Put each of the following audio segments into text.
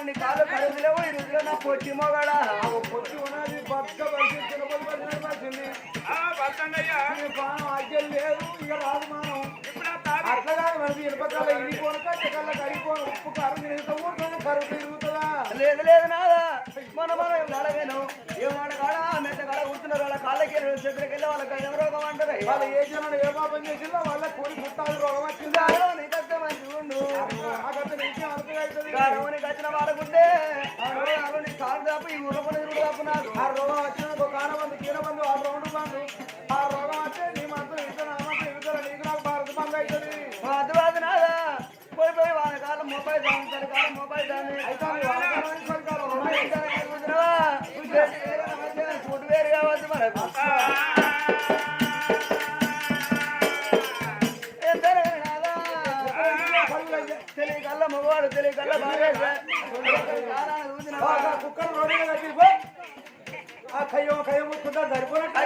నీ కాళ్ళు కడుపు లేవు ఈ రోజులో నా పొట్టి మొగాడా? పొట్టి ఉన్నది బక్క పరిస్థితి చిన్నపడి పరిస్థితి పరిస్థితి ఈ పానం అగ్గలు లేదు ఇక రాదు మానం అట్లా కాదు మనకి ఇనుపకాల ఇరిపోను కట్టకల్ల కరిగిపోను ఉప్పు కారం తిరుగుతూ ఉంటుంది కరువు తిరుగుతుందా లేదు లేదు నాదా. మన మనం అడగాను ఏమాట కాడ కూర్చున్నారు వాళ్ళ కాళ్ళకి చేతులకి వెళ్ళి వాళ్ళకి ఏం రోగం అంటారు. వాళ్ళ ఏ జనం ఏ పాపం చేసిందో వాళ్ళ కోడి పుట్టాలు రోగం వచ్చిందా? నీ కష్టం మంచి ఉండు నీకేం వచ్చిన నీ కాలు ఈ ఆ రోగం వచ్చిన ఒక కాన మంది కీన మంది ఆ రౌండ్ ఆ రోగం అంటే నీ మంత్రం ఇంత నా మంత్రం ఇంత నీకు నాకు భారత అవుతుంది. నాదా? పోయి పోయి వాళ్ళ కాలం మొబైల్ దాని కాలం మొబైల్ దాని అయితే కుక్కలు రోడ్డు మీద కట్టి పో. ఆ కయ్యో కయ్య ముట్టుకుంటా సరిపోయినట్టు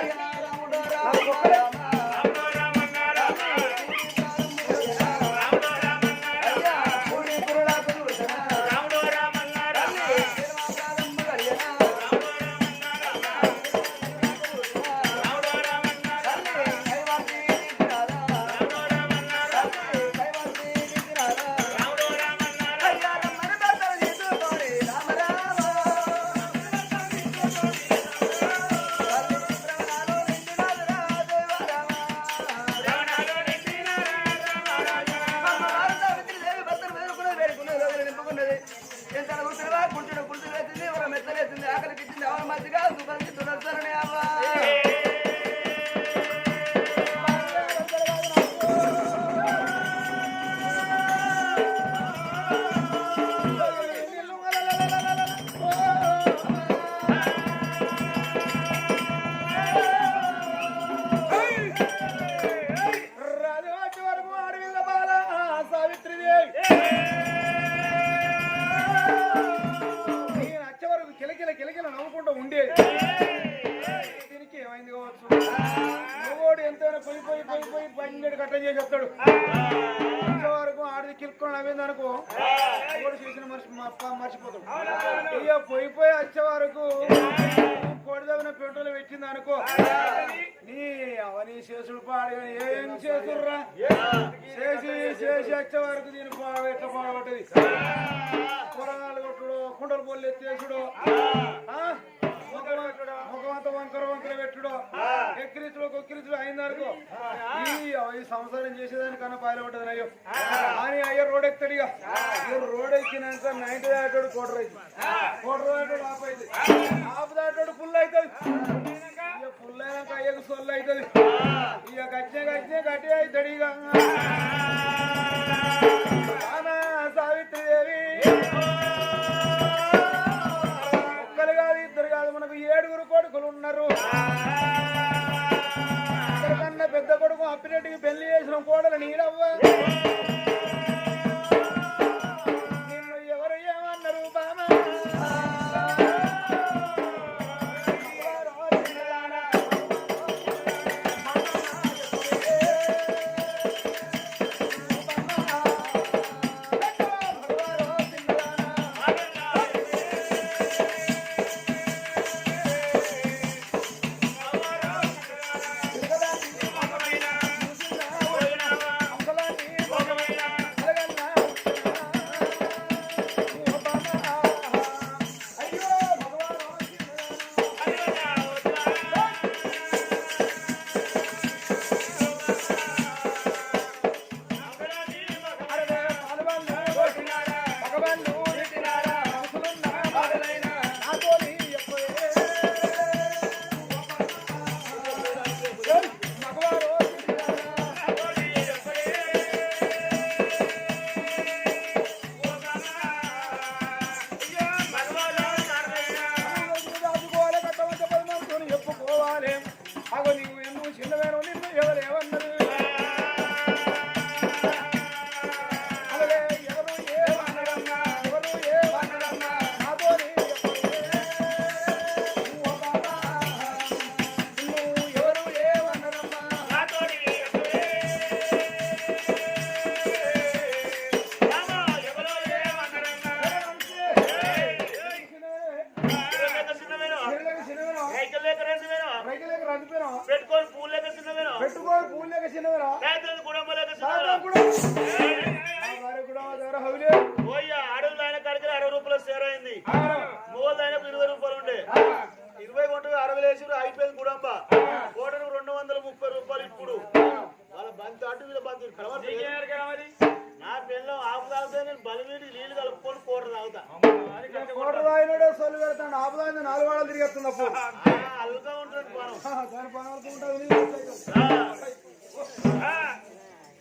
మ- మర్చిపోతాడు అయ్యో పోయి పోయి వచ్చే వరకు కొడదవిన పెట్రోల్ పెట్టింది అనుకో. నీ అవని చేసుడు పాడు ఏం చేసుర్రా చేసి చేసి వచ్చే వరకు దీని పాడు ఎట్లా పాడబట్టది కూరగాయలు కొట్టుడు కుండలు పొల్లు ఎత్తేసుడు. కొక్కిరిచుడు అయిందనుకో ఈ సంసారం చేసేదానికన్నా పాయలబడ్డది అయ్యో. అని అయ్యో రోడ్ ఎక్కుతాడు ఇక రోడ్ ఎక్కినాక నైన్టీ దాటాడు కోటర్ అవుతుంది కోటర్ దాటాడు ఆఫ్ అవుతుంది ఆఫ్ దాటాడు ఫుల్ అవుతుంది ఫుల్ అయినాక అయ్యకు సొల్లు అవుతుంది ఇక గచ్చే గచ్చే గట్టి అవుతాడు ఇక. ఒక్కరు కాదు ఇద్దరు కాదు మనకు ఏడుగురు కొడుకులు ఉన్నారు. కోడలు నీడవ్వ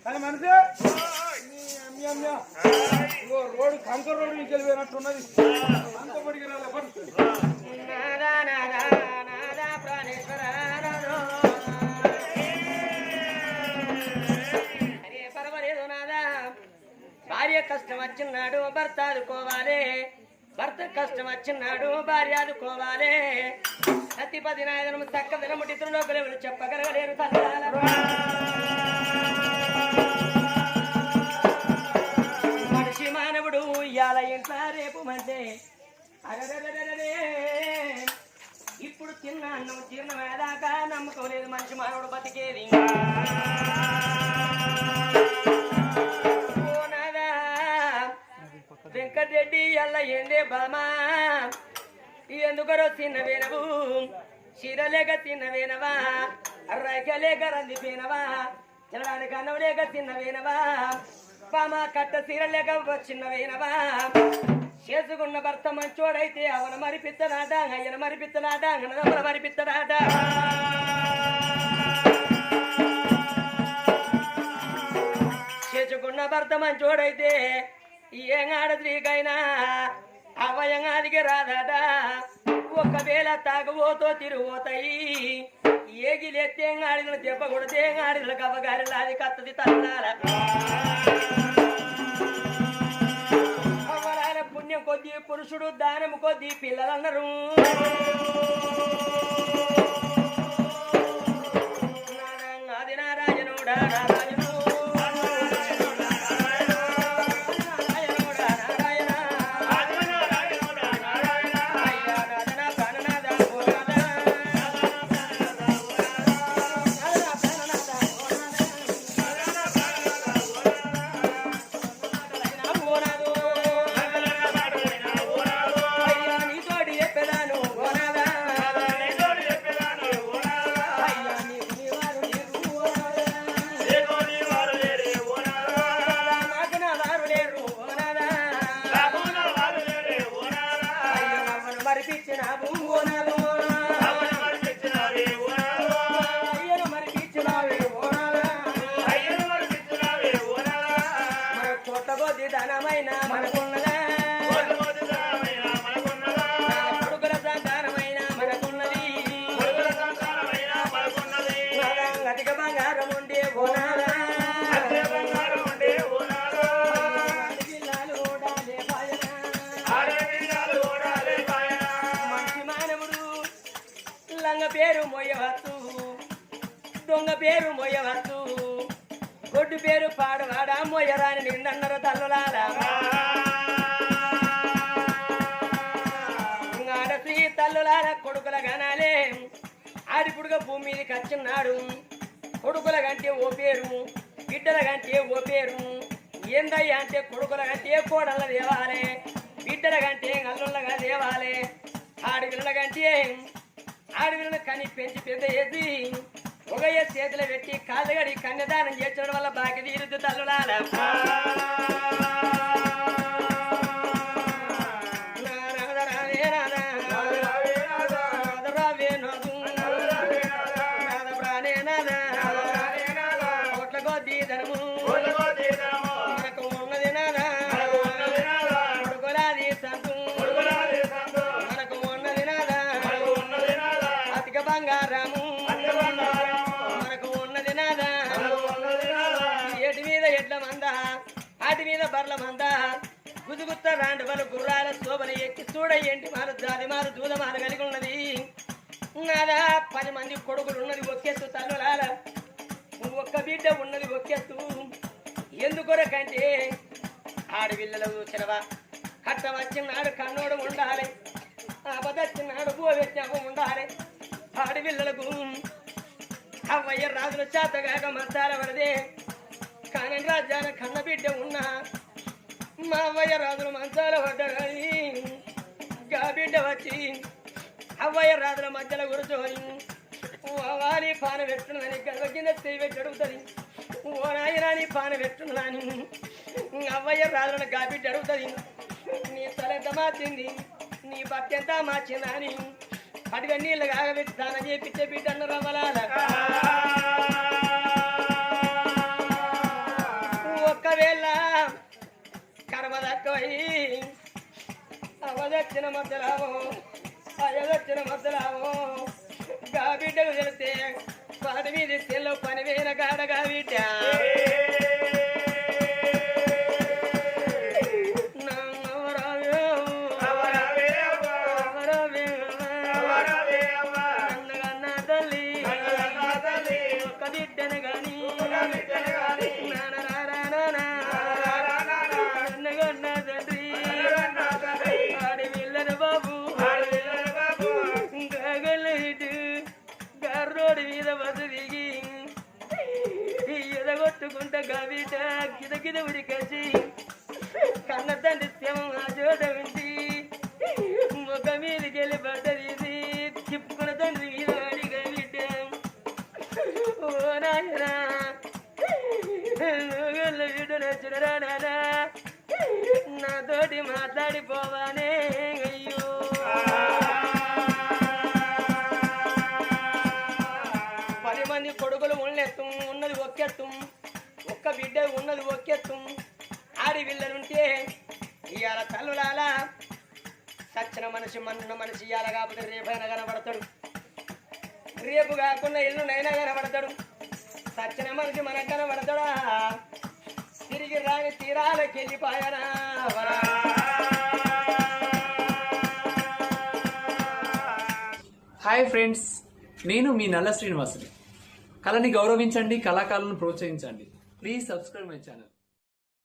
కానీ మనిషి రోడ్డు కంకర రోడ్డు నుంచి వెళ్ళిపోయినట్టున్నది అంత పడికి రాలే నాదా నాదా నాదా ప్రాణేశ్వర నాదో. అరే పర్వాలేదు నాదా భార్య కష్టం వచ్చినాడు భర్త ఆదుకోవాలి భర్త కష్టం వచ్చినాడు భార్య ఆదుకోవాలి సతిపది నాయనము చక్క దినముటి త్రిలోకలేవులు చెప్పగలగలేరు తల్లాల మనిషి మానవుడు ఇయాల ఇంట్లో రేపు మంటే అరెరెరెరెరెరే. ఇప్పుడు తిన్న అన్నం జీర్ణమేదాకా నమ్మకం లేదు మనిషి మానవుడు బతికేది ఓ నాదా, వెంకటరెడ్డి ఎల్ల ఎండే బలమా ఎందుకరో తిన్నవేనవు చీరలేక తిన్నవేనవా రైకలేక రందిపోయినవా తినడానికి అన్నం చిన్న తిన్నవేనవా పామ కట్ట చీరలేక చిన్నవేనవా చేసుకున్న భర్త మంచోడైతే అవన మరిపిత్తనాట అయ్యన మరిపిత్తనాట మరి మరిపిత్తనాట చేసుకున్న భర్త మంచోడైతే ఏం ఆడద్రీకైనా? అవయంగాదికి రాదట ఒకవేళ తాగబోతో తిరుగుతాయి ఏగిలెత్తే ఆడిన దెబ్బ కొడితే ఆడిన కవ్వగారి లాది కత్తది తల్లాల అవ్వలాల పుణ్యం కొద్ది పురుషుడు దానం కొద్ది పిల్లలన్నారు. లంగ పేరు మొయ్యవచ్చు దొంగ పేరు మొయ్యవచ్చు గొడ్డు పేరు పాడవాడా మొయ్యరాని నిందన్నర తల్లులారా. ఆడశ్రీ తల్లులార కొడుకుల గనాలే ఆడిపుడుగా భూమి మీదకి వచ్చిన్నాడు కొడుకుల కంటే ఓ పేరు బిడ్డల కంటే ఓ పేరు. ఏందయ్యా అంటే కొడుకుల కంటే కోడళ్ళ దేవాలే బిడ్డల కంటే అల్లుళ్ళగా దేవాలే ఆడపిల్లల కంటే ఆడవిలను కని పెంచి పెద్ద చేసి ఒకయ్య చేతిలో పెట్టి కాళ్ళగడి కన్యదానం చేర్చడం వల్ల బాగా తీరుద్దు తల్లులారా. మంది కొడుకులు ఉన్నది ఒక్కెత్తు తల్లులాల ఒక్క బిడ్డ ఉన్నది ఒక్కెత్తు. ఎందుకొరకంటే ఆడపిల్లలు చూసినవా కట్ట వచ్చినాడు కన్నోడు ఉండాలి. అబదచ్చినాడు భూవెత్తం ఉండాలి. ఆడపిల్లలకు అవ్వయ్య రాజుల చేతగాక మద్దాల పడదే కానీ రాజ్యాన కన్న బిడ్డ ఉన్నా మా అవ్వయ్య రాజుల మంచాల పడ్డారని గా బిడ్డ వచ్చి అవ్వయ్య రాజుల మధ్యలో కూర్చొని వారి పాన పెట్టున్నదని గర్వ కింద చేయి అడుగుతుంది ఓ నాయన నీ పాన పెట్టున్నదని అవ్వయ్య రాజులను గాబిడ్డ అడుగుతుంది నీ తల ఎంత మార్చింది నీ బట్ట ఎంత మార్చిందా అని అడిగా నీళ్ళు కాగబెట్టి స్నానం చేపించే బిడ్డ అన్న రవ్వలాల ఒక్కవేళ కర్మ దక్కవై అవదచ్చిన మధ్యలావో అయదచ్చిన మధ్యలావో బిడ్డకు తెలిస్తే పని మీద తెల్ల పని వేన గాడగా బిడ్డ మన్ను మనిషి ఇవాళ కాకపోతే రేపైనా కనబడతాడు. రేపు కాకుండా ఎల్లునైనా కనబడతాడు. సచ్చిన మనిషి మనకు కనబడతాడా? తిరిగి రాని తీరాలకి వెళ్ళిపోయానా హాయ్ ఫ్రెండ్స్ నేను మీ నల్ల శ్రీనివాసుని. కళని గౌరవించండి కళాకారులను ప్రోత్సహించండి. Please subscribe my channel.